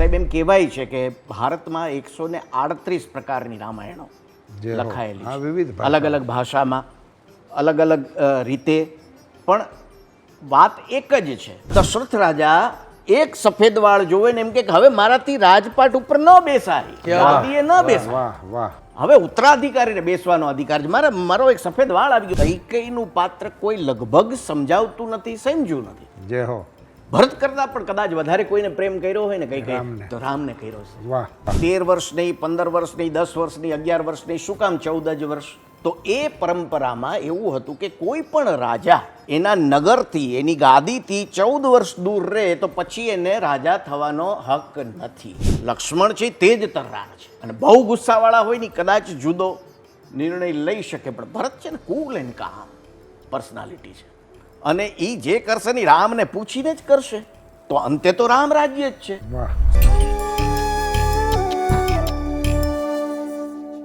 સાહેબ એમ કહેવાય છે કે ભારતમાં એકસો ને આડત્રીસ પ્રકારની રામાયણો. લખાયેલી વિવિધ અલગ અલગ ભાષામાં અલગ અલગ રીતે. પણ વાત એક જ છે. દશરથ રાજા એક સફેદ વાળ જોવે ને એમ કે હવે મારાથી રાજપાટ ઉપર ન બેસાય. ગાદીએ ન બેસાય. હવે ઉત્તરાધિકારીને બેસવાનો અધિકાર છે. મારા મારો એક સફેદ વાળ આવી ગયો. કૈકેયીનું પાત્ર કોઈ લગભગ સમજાવતું નથી સમજ્યું નથી. જે હો. ભરત કરતા પણ કદાચ વધારે કોઈને પ્રેમ કર્યો હોય ને કઈ. કઈ તો રામને કર્યો છે. તેર વર્ષ નહીં પંદર વર્ષ નહીં દસ વર્ષ નહીં અગિયાર વર્ષ નહીં શું કામ ચૌદ જ વર્ષ? તો એ પરંપરામાં એવું હતું કે કોઈ પણ રાજા એના નગરથી એની ગાદીથી ચૌદ વર્ષ દૂર રહે તો પછી એને રાજા થવાનો હક નથી. લક્ષ્મણ છે તે જ તર્રાર છે. અને બહુ ગુસ્સાવાળા હોય ને કદાચ જુદો નિર્ણય લઈ શકે પણ ભરત છે ને કુલ એન કામ પર્સનાલિટી છે. અને એ જે કરશે ને રામને પૂછીને જ કરશે. તો અંતે તો રામ રાજ્ય જ છે. વાહ.